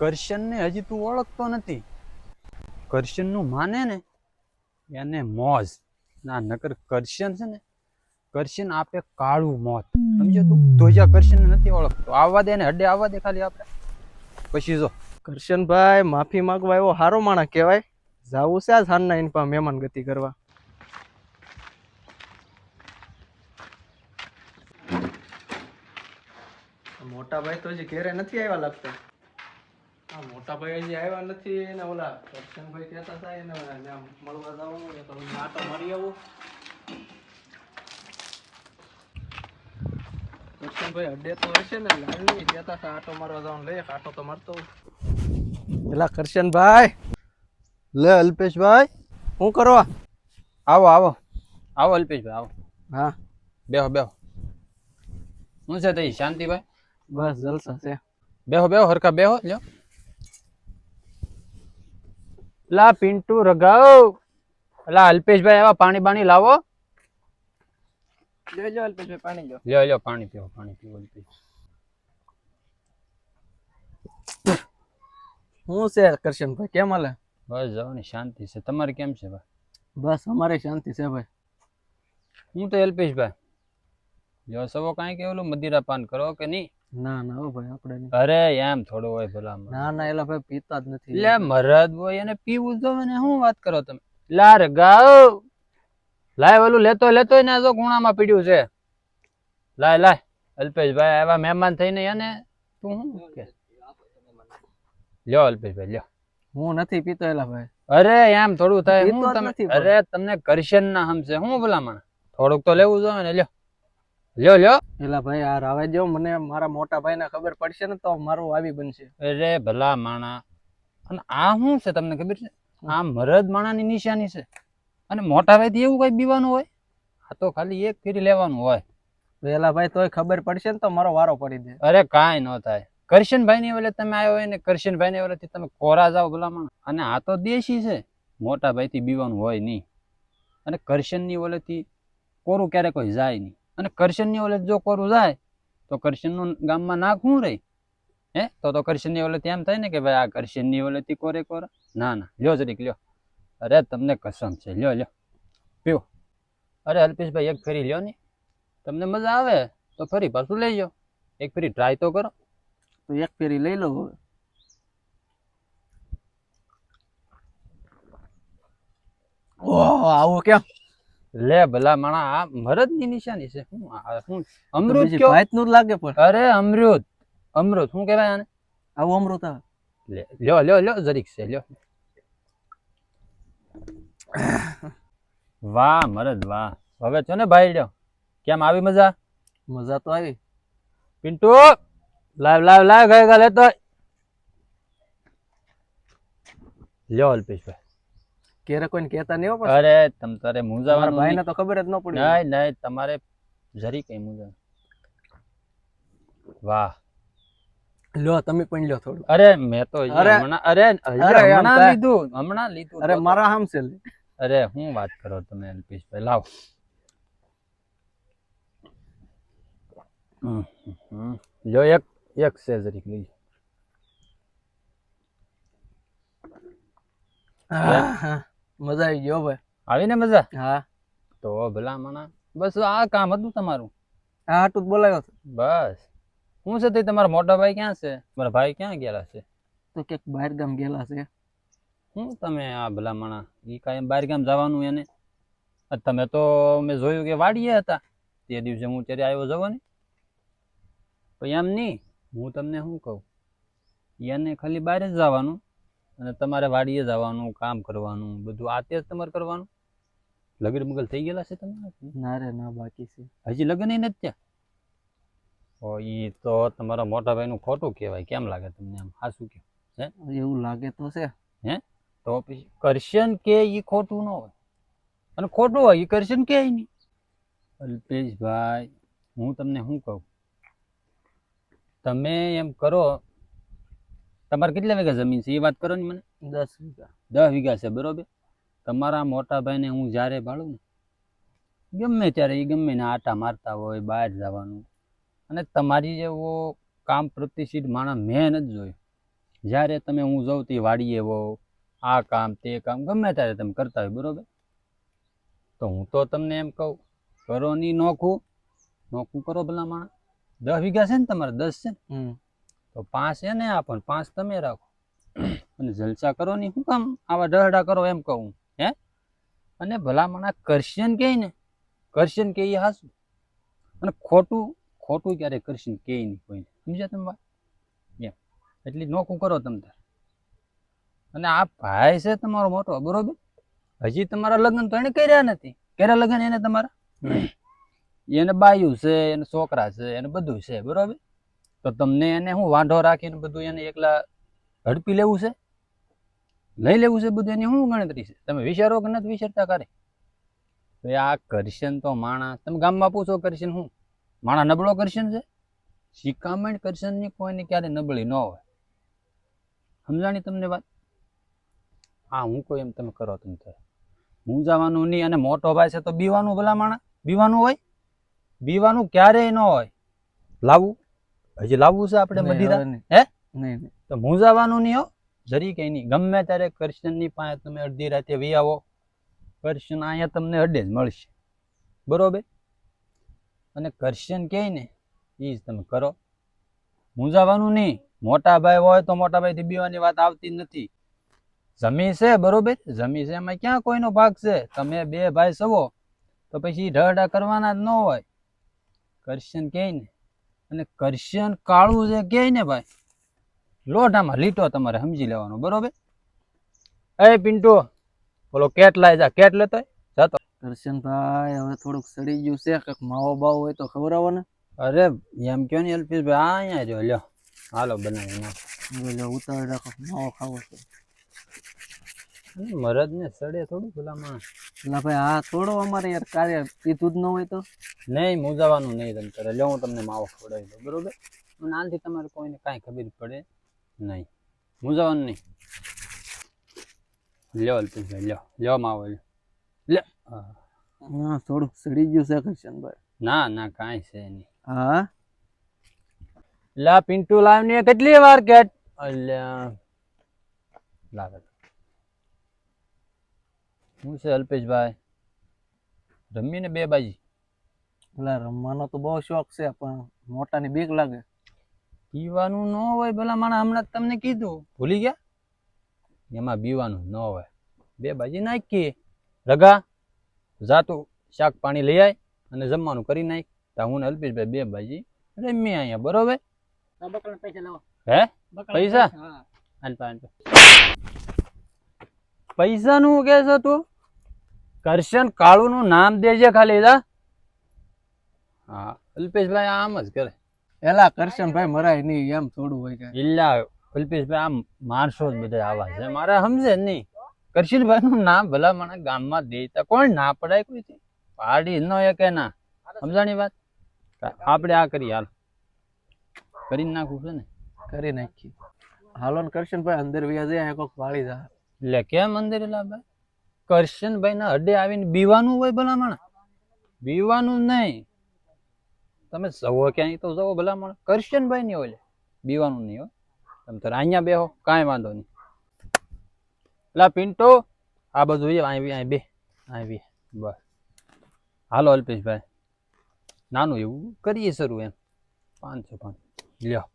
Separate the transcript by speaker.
Speaker 1: કરશનને હજી તું ઓળખતો નથી. કરશનનું માને ને? એને મોજ. ના નકર કરશન છે ને કરશન આપે કાળું મોત. સમજો તું? ધોજા કરશનને નથી ઓળખતો. આવવા દે ને હડે આવવા દે ખાલી આપણે પછી જો.
Speaker 2: કરશનભાઈ માફી માંગવા એવો સારો માણસ કહેવાય. જાવું છે આજ હારના એની પાસે મહેમાન ગતિ કરવા. મોટા ભાઈ તો હજી ઘેરે નથી આવ્યા લાગતા. હા મોટા ભાઈ હજી આવ્યા નથી એને ઓલા કરશનભાઈ કહેતા હતા એને ત્યાં મળવા જવાનું એ તો આટો મારી આવું. કરશનભાઈ અડે તો હશે ને લાલની કહેતા હતા આટો મારવા જવાનું લઈએ આટો તો મારતો પેલા કરશનભાઈ.
Speaker 1: લે અલ્પેશભાઈ
Speaker 2: શું કરવા?
Speaker 1: આવો આવો. આવો અલ્પેશભાઈ આવો.
Speaker 2: હા.
Speaker 1: બેહો બેહો. શું છે તઈ શાંતિભાઈ?
Speaker 2: બસ જલસા છે.
Speaker 1: બેહો બેહો હરખા બેહો લ્યો. લા પિન્ટુ રગાવ લા અલ્પેશભાઈ આવા પાણી બાણી લાવો
Speaker 2: લ્યો લ્યો અલ્પેશભાઈ પાણી લ્યો
Speaker 1: લ્યો લ્યો પાણી પીવો પાણી પીવો અલ્પેશ.
Speaker 2: શું છે કરશનભાઈ કેમ હાલે?
Speaker 1: બસ જાઓ ને શાંતિ છે. તમારે કેમ છે ભાઈ?
Speaker 2: બસ અમારે શાંતિ છે ભાઈ.
Speaker 1: હું તો અલ્પેશભાઈ. જો સવો કાંઈ કે ઓલું મદિરા પાન કરો કે નહીં?
Speaker 2: ના ના ભાઈ આપણે
Speaker 1: અરે એમ થોડું હોય ભલા
Speaker 2: ના ના એલા ભાઈ પીતા જ નથી.
Speaker 1: એટલે મરદ હોય એને પીવું જો મને શું વાત કરો તમે? લા ગાઓ લાય ઓલું લેતો લેતો ને જો ખૂણામાં પીડ્યું છે. લાય લાય. અલ્પેશભાઈ આવા મહેમાન થઈને એને તું શું કે? લ્યો અલ્પેશભાઈ લ્યો.
Speaker 2: હું નથી પીતો એલા ભાઈ.
Speaker 1: અરે એમ થોડું થાય. હું તમે અરે તમને કરશન ના હમશે. હું ભલામણ? થોડુંક તો લેવું જોઈએ ને લ્યો. લ્યો લ્યો.
Speaker 2: એલા ભાઈ આ રાવે જો મને મારા મોટા ભાઈને ખબર પડશે ને તો મારું આવી બનશે.
Speaker 1: અરે ભલા માણા. અને આ શું છે તમને ખબર છે? આ મરદ માણાની નિશાની છે. અને મોટા ભાઈથી એવું કઈ બીવાનું હોય? આ તો ખાલી એક ફેરી લેવાનું હોય.
Speaker 2: એલા ભાઈ તોય ખબર પડશે ને તો મારો વારો પડી દે.
Speaker 1: અરે કાંઈ ન થાય. કરશનભાઈ ની વલે તમે આવ્યો હોય ને કરશનભાઈ ની વલેથી તમે કોરા જાઓ ભલા માણા. અને આ તો દેશી છે. મોટા ભાઈથી બીવાનું હોય નહીં. અને કરશનની વલેથી કોરું ક્યારે કોઈ જાય નહીં. અને કરશનની ઓલે જો કોરું જાય, તો કરશનનું ગામમાં નાક શું રહી? હે? તો તો કરશનની ઓલે એમ થાય ને કે ભાઈ આ કરશનની ઓલેથી કોરે કોરા? ના ના. લ્યો જરીક, લ્યો. અરે તમને કસમ છે. લ્યો લ્યો. પીવો અરે અલ્પેશભાઈ, એક ફેરી લ્યો ને. તમને મજા આવે તો ફરી પાછું લઈ જાઓ એક ફેરી ટ્રાય તો કરો.
Speaker 2: તો એક ફેરી લઈ લો હવે. ઓહ, આવું કેમ?
Speaker 1: લે ભલા માણા આ મરદની નિશાની છે. શું આ શું? અમૃત કયો?
Speaker 2: ભાતનું જ લાગે પણ.
Speaker 1: અરે અમૃત અમૃત શું કહેવાય આને?
Speaker 2: આવું અમૃત
Speaker 1: લે લ્યો લ્યો લ્યો જરીક છે લ્યો. વાહ મરદ વાહ. હવે છો ને ભાઈ લ્યો. કેમ આવી મજા?
Speaker 2: મજા તો આવી.
Speaker 1: પિન્ટુ લાવ લાવ લાવ ગઈ ગા લેતો આય. લ્યો અલ્પેશભાઈ.
Speaker 2: ક્યારે કોઈને કહેતા નહીં હો પણ
Speaker 1: અરે તમ તારે મૂંઝાવાનું
Speaker 2: ભાઈને તો ખબર જ ન પડી
Speaker 1: નહીં નહીં તમારે જરી કઈ મૂંઝાવાનું. વાહ.
Speaker 2: લો તમે પણ લ્યો થોડું.
Speaker 1: અરે મેં તો
Speaker 2: અરે,
Speaker 1: હમણાં અરે હમણાં લીધું હમણાં લીધું
Speaker 2: અરે મારા હામ છે.
Speaker 1: અરે હું વાત કરો તમે અલ્પેશભાઈ લાવ. હમ, હમ. લ્યો એક એક છે જરીક લઈ
Speaker 2: હા, મજા આવી ગયો ભાઈ.
Speaker 1: આવીને મજા?
Speaker 2: હા.
Speaker 1: તો ભલા મણા. બસ આ કામ હતું તમારું?
Speaker 2: આ હાટું બોલાયો
Speaker 1: બસ. હું છે તે તમારા મોટા ભાઈ ક્યાં છે? મારા ભાઈ ક્યાં ગયેલા છે?
Speaker 2: તો ક્યાંક બહાર ગામ ગયેલા છે.
Speaker 1: હું તમે આ ભલા માણા? એ કાંઈ બહાર ગામ જવાનું એને? તમે તો મેં જોયું કે વાડીએ હતા. તે દિવસે હું ત્યારે આવ્યો જવો ને પણ એમ નહીં હું તમને શું કહું? એને ખાલી બહાર જ જવાનું. અને તમારે વાડીએ જવાનું કામ કરવાનું બધું. આ તે જ તમારે કરવાનું? લગન મગલ થઈ ગયેલા છે તમારે
Speaker 2: ના રે ના બાકી છે.
Speaker 1: હજી લગ્ન નથી ત્યાં ઓ એ તો તમારા મોટા ભાઈનું ખોટું કહેવાય. કેમ લાગે તમને આમ? હાસું કે
Speaker 2: એવું લાગે તો છે. હે?
Speaker 1: તો પછી કરશન કે એ ખોટું ન હોય? અને ખોટું હોય એ કરશન કે નહીં? અલ્પેશભાઈ હું તમને શું કહું? તમે એમ કરો તમારે કેટલા વીઘા જમીન છે? એ વાત કરો ને મને.
Speaker 2: દસ વીઘા.
Speaker 1: દસ વીઘા છે બરોબર? તમારા મોટા ભાઈને હું જ્યારે ભાડું ને ગમે ત્યારે એ ગમે ને આટા મારતા હોય બહાર જવાનું. અને તમારી જેવો કામ પ્રતિષ્ઠિત માણસ મેં નથી જોયું. જ્યારે તમે હું જાઉં તે વાડીએ એવો આ કામ તે કામ ગમે ત્યારે તમે કરતા હોય બરોબર? તો હું તો તમને એમ કહું કરો નહીં નોખું. નોખું કરો ભલા માણસ. દસ વીઘા છે ને તમારે દસ છે ને? તો પાંચ એને આપો ને પાંચ તમે રાખો. અને જલસા કરો નહીં શું કામ આવા ડહડા કરો એમ કહું હે અને ભલામણા કરશન કહે ને, કરશન કે એ હાસું અને ખોટું ખોટું ક્યારે કરશન કે નહીં કોઈને સમજ્યા તમે વાત? એમ. એટલી નોખું કરો તમે અને આ ભાઈ છે તમારો મોટો, બરોબર? હજી તમારા લગ્ન તો એને કર્યા નથી. કર્યા લગ્ન એને તમારા? એને બાયું છે, એને છોકરા છે, એને બધું છે, બરોબર? તો તમને એને હું વાંઢો રાખીને બધું એને એકલા ઝડપી લેવું છે? લઈ લેવું છે બધું એની શું ગણતરી છે? તમે વિચારો કે નથી વિચારતા કરે? તો આ કરશન તો માણા તમે ગામમાં પૂછો કરશન શું? માણા નબળો કરશન છે? શિકામણ કરશનની કોઈને ક્યારે નબળી ન હોય. સમજાણી તમને વાત? હા, હું કોઈ એમ તમે કરો તમે હું જવાનું નહીં અને મોટો ભાઈ છે તો બીવાનું ભલા માણા બીવાનું હોય? બીવાનું ક્યારેય ન હોય. લાવવું હજી લાવવું છે આપણે મદિરા હે?
Speaker 2: નહીં
Speaker 1: તો મૂંઝાવાનું નહીં હો. જરી કઈ નહીં. ગમે ત્યારે કૃષ્ણની પાસે તમે અડધી રાતે વી આવો કૃષ્ણ અહીંયા તમને અડે જ મળશે. બરોબર? અને કૃષ્ણ કહે ને એ જ તમે કરો. મૂંઝાવાનું નહીં. મોટા ભાઈ હોય તો મોટા ભાઈ બીવાની વાત આવતી નથી. જમી છે બરોબર? જમી છે એમાં ક્યાં કોઈનો ભાગ છે? તમે બે ભાઈ સવો તો પછી ઢહડા કરવાના જ ન હોય. કૃષ્ણ કહે ને અને કૃષ્ણ કાળું જે કહે ને ભાઈ? લોઢામાં લીટો તમારે સમજી લેવાનો બરોબર? એ પિન્ટુ બોલો કેટ લાય જા કેટ લેતો જતો.
Speaker 2: કરશનભાઈ હવે થોડુંક સડી ગયું છે કંઈક માવો બાવો હોય તો ખવડાવો ને
Speaker 1: અરે એમ કયો ને અલ્પેશભાઈ? આ અહીંયા જો લ્યો. હાલો બનાવી નાખો.
Speaker 2: લ્યો, ઉતાવળ રાખો માવો ખાવો છે.
Speaker 1: મરદ ને સડે થોડું પેલા માણસ
Speaker 2: એટલે ભાઈ આ થોડો અમારે યાર કાર્ય કીધું જ ન હોય તો.
Speaker 1: નહીં મૂંઝાવાનું નહીં તમે કરે લ્યો હું તમને માવો ખવડાવી દઉં બરોબર? અને આનાથી તમારે કોઈને કાંઈ ખબર પડે નહીં. મૂંઝાવાનું નહીં. લ્યો અલ્પેશભાઈ લ્યો. લ્યો માવો લ્યો. લે હા.
Speaker 2: હા થોડુંક સડી ગયું છે કરશનભાઈ
Speaker 1: ના ના કાંઈ છે નહીં.
Speaker 2: હા?
Speaker 1: લા પિન્ટુ લાવ ને કેટલી વાર કેટ અલ્યા. લાવે. હું છે અલ્પેશભાઈ? રમીને બે બાજી.
Speaker 2: એટલે રમવાનો તો બહુ શોખ છે પણ મોટાની બીક લાગે.
Speaker 1: પીવાનું ન હોય ભલા માણા હમણાં જ તમને કીધું. ભૂલી ગયા? એમાં પીવાનું ન હોય. બે બાજી નાખીએ. રગા જાતું શાક પાણી લઈ આય અને જમવાનું કરી નાખ. તા હું ને અલ્પેશભાઈ બે બાજી રમી અહીંયા બરોબર? હે પૈસા હાલ પા, પૈસાનું કે છે તું? કરશન કાળુ નું નામ દેજે ખાલી જા. હા. અલ્પેશભાઈ આમ જ કરે.
Speaker 2: એલા કરશનભાઈ મરાય નહીં એમ થોડું હોય કે.
Speaker 1: ઇલ્લા અલ્પેશભાઈ આમ માણસો જ બધા આવા છે. મારે સમજે નહીં. કરશનભાઈ નું નામ ભલા મને ગામમાં દેતા કોણ ના પડાય કોઈ થી? પાડી ન કે ના. સમજાણી વાત? આપણે આ કરી હાલ. કરીને નાખવું છે ને?
Speaker 2: કરી નાખી હાલો ને કરશનભાઈ અંદર વ્યા જાય કોક વાળી જા
Speaker 1: એટલે કેમ અંદર એલા ભાઈ? કરશનભાઈ ના હડે આવીને બીવાનું હોય ભલા ભલામણ. બીવાનું નહીં. તમે જવો ક્યાંય તો જવો ભલામણ. કરશનભાઈ નહીં હોય બીવાનું નહીં હોય. તમે તો અહીંયા બેહો, કાંઈ વાંધો નહીં. પેલા પિન્ટો, આ બધું અહીં અહીં બે અહીં બે બસ. હાલો અલ્પેશભાઈ. નાનું એવું કરીએ શરૂ એમ. પાંચસો પાંચ લ્યો.